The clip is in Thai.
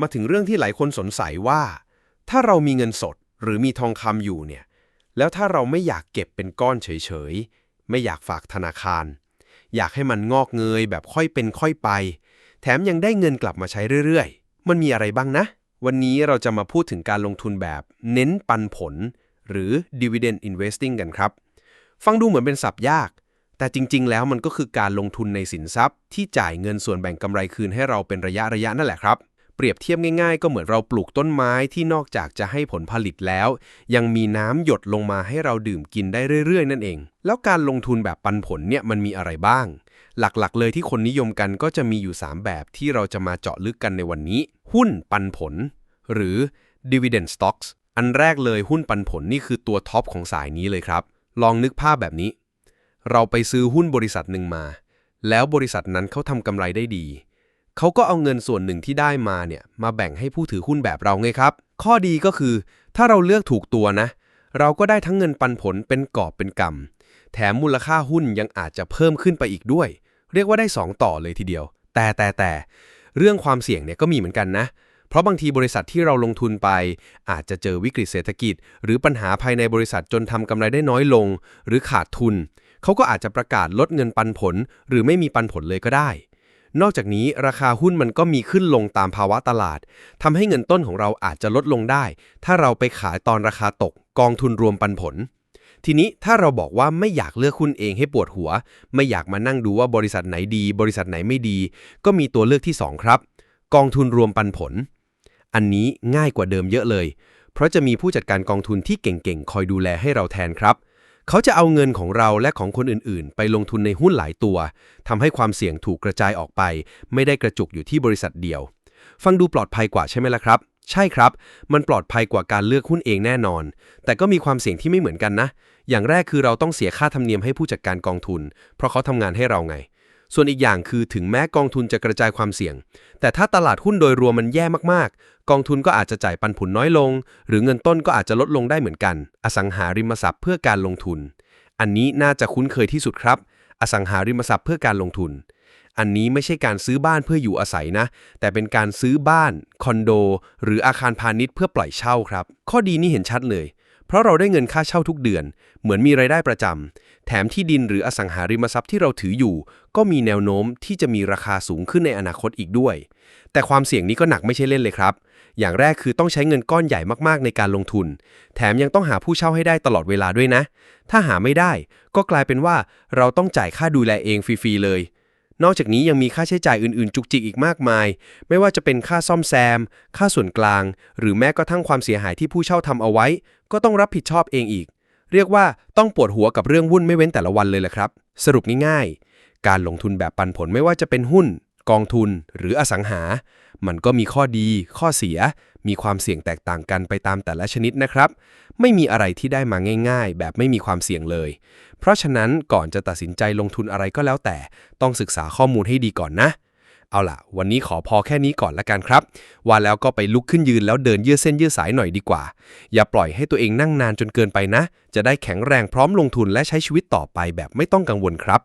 มาถึงเรื่องที่หลายคนสงสัยว่า ถ้าเรามีเงินสดหรือมีทองคำอยู่เนี่ย แล้วถ้าเราไม่อยากเก็บเป็นก้อนเฉยๆ ไม่อยากฝากธนาคาร อยากให้มันงอกเงยแบบค่อยเป็นค่อยไป แถมยังได้เงินกลับมาใช้เรื่อยๆ มันมีอะไรบ้างนะ วันนี้เราจะมาพูดถึงการลงทุนแบบเน้นปันผล หรือ dividend investing กันครับ ฟังดูเหมือนเป็นศัพท์ยาก แต่จริงๆ แล้วมันก็คือการลงทุนในสินทรัพย์ ที่จ่ายเงินส่วนแบ่งกำไรคืนให้เราเป็นระยะระยะนั่นแหละครับ เปรียบเทียบง่ายๆ ก็เหมือนเราปลูกต้นไม้ที่นอกจากจะให้ผลผลิตแล้ว ยังมีน้ำหยดลงมาให้เราดื่มกินได้เรื่อยๆ นั่นเอง แล้วการลงทุนแบบปันผลเนี่ยมันมีอะไรบ้าง หลักๆ เลยที่คนนิยมกันก็จะมีอยู่ 3 แบบที่เราจะมาเจาะลึกกันในวันนี้ หุ้นปันผล หรือ dividend stocks อันแรกเลยหุ้นปันผลนี่คือตัวท็อปของสายนี้เลยครับ ลองนึกภาพแบบนี้ เราไปซื้อหุ้นบริษัทหนึ่งมา แล้วบริษัทนั้นเขาทำกำไรได้ดี เขาก็เอาเงินส่วนหนึ่งที่ได้มาเนี่ยมาแบ่งให้ผู้ถือหุ้นแบบเราไงครับ ข้อดีก็คือ ถ้าเราเลือกถูกตัวนะ เราก็ได้ทั้งเงินปันผลเป็นกอบเป็นกำแถมมูลค่าหุ้นยังอาจจะเพิ่มขึ้นไปอีกด้วย เรียกว่าได้ 2 ต่อเลยทีเดียว แต่แต่แต่เรื่องความเสี่ยงเนี่ยก็มีเหมือนกันนะ เพราะบางทีบริษัทที่เราลงทุนไป อาจจะเจอวิกฤตเศรษฐกิจ หรือปัญหาภายในบริษัทจนทำกำไรได้น้อยลง หรือขาดทุน เขาก็อาจจะประกาศลดเงินปันผล หรือไม่มีปันผลเลยก็ได้ นอกจากนี้ราคาหุ้นมันก็มีขึ้นลงตามภาวะตลาดทำให้เงินต้นของเราอาจจะลดลงได้ ถ้าเราไปขายตอนราคาตก กองทุนรวมปันผล ทีนี้ถ้าเราบอกว่าไม่อยากเลือกหุ้นเองให้ปวดหัว ไม่อยากมานั่งดูว่าบริษัทไหนดี บริษัทไหนไม่ดี ก็มีตัวเลือกที่ 2 ครับ กองทุนรวมปันผล อันนี้ง่ายกว่าเดิมเยอะเลย เพราะจะมีผู้จัดการกองทุนที่เก่งๆ คอยดูแลให้เราแทนครับ เขาจะเอาเงินของเราและของคนอื่นๆ ไปลงทุนในหุ้นหลายตัวทำให้ความเสี่ยงถูกกระจายออกไป ไม่ได้กระจุกอยู่ที่บริษัทเดียว ฟังดูปลอดภัยกว่าใช่ไหมล่ะครับ ใช่ครับ มันปลอดภัยกว่าการเลือกหุ้นเองแน่นอน แต่ก็มีความเสี่ยงที่ไม่เหมือนกันนะ อย่างแรกคือเราต้องเสียค่าธรรมเนียมให้ผู้จัดการกองทุน เพราะเขาทำงานให้เราไง ส่วนอีกอย่างคือถึงแม้กองทุนจะกระจายความเสี่ยง แต่ถ้าตลาดหุ้นโดยรวมมันแย่มากๆ กองทุนก็อาจจะจ่ายปันผลน้อยลง หรือเงินต้นก็อาจจะลดลงได้เหมือนกัน อสังหาริมทรัพย์เพื่อการลงทุน อันนี้น่าจะคุ้นเคยที่สุดครับ อสังหาริมทรัพย์เพื่อการลงทุน อันนี้ไม่ใช่การซื้อบ้านเพื่ออยู่อาศัยนะ แต่เป็นการซื้อบ้าน คอนโด หรืออาคารพาณิชย์เพื่อปล่อยเช่าครับ ข้อดีนี่เห็นชัดเลย เพราะเราได้เงินค่าเช่าทุกเดือน เหมือนมีรายได้ประจำ แถมที่ดินหรืออสังหาริมทรัพย์ที่เราถืออยู่ ก็มีแนวโน้มที่จะมีราคาสูงขึ้นในอนาคตอีกด้วย แต่ความเสี่ยงนี้ก็หนักไม่ใช่เล่นเลยครับ อย่างแรกคือต้องใช้เงินก้อนใหญ่มากๆในการลงทุน แถมยังต้องหาผู้เช่าให้ได้ตลอดเวลาด้วยนะ ถ้าหาไม่ได้ ก็กลายเป็นว่าเราต้องจ่ายค่าดูแลเองฟรีๆเลย นอกจากนี้ยังมีค่าใช้จ่ายอื่นๆ จุกจิกอีกมากมาย ไม่ว่าจะเป็นค่าซ่อมแซม ค่าส่วนกลาง หรือแม้กระทั่งความเสียหายที่ผู้เช่าทำเอาไว้ ก็ต้องรับผิดชอบเองอีก เรียกว่าต้องปวดหัวกับเรื่องวุ่นไม่เว้นแต่ละวันเลยแหละครับ สรุปง่ายๆ การลงทุนแบบปันผลไม่ว่าจะเป็นหุ้น กองทุน หรืออสังหา มันก็มีข้อดี ข้อเสีย มีความเสี่ยงแตกต่างกันไปตามแต่ละชนิดนะครับ ไม่มีอะไรที่ได้มาง่าย ๆ แบบไม่มีความเสี่ยงเลย เพราะฉะนั้นก่อนจะตัดสินใจลงทุนอะไรก็แล้วแต่ ต้องศึกษาข้อมูลให้ดีก่อนนะ เอาล่ะ วันนี้ขอพอแค่นี้ก่อนละกันครับ ว่าแล้วก็ไปลุกขึ้นยืนแล้วเดินยืดเส้นยืดสายหน่อยดีกว่า อย่าปล่อยให้ตัวเองนั่งนานจนเกินไปนะ จะได้แข็งแรงพร้อมลงทุนและใช้ชีวิตต่อไปแบบไม่ต้องกังวลครับ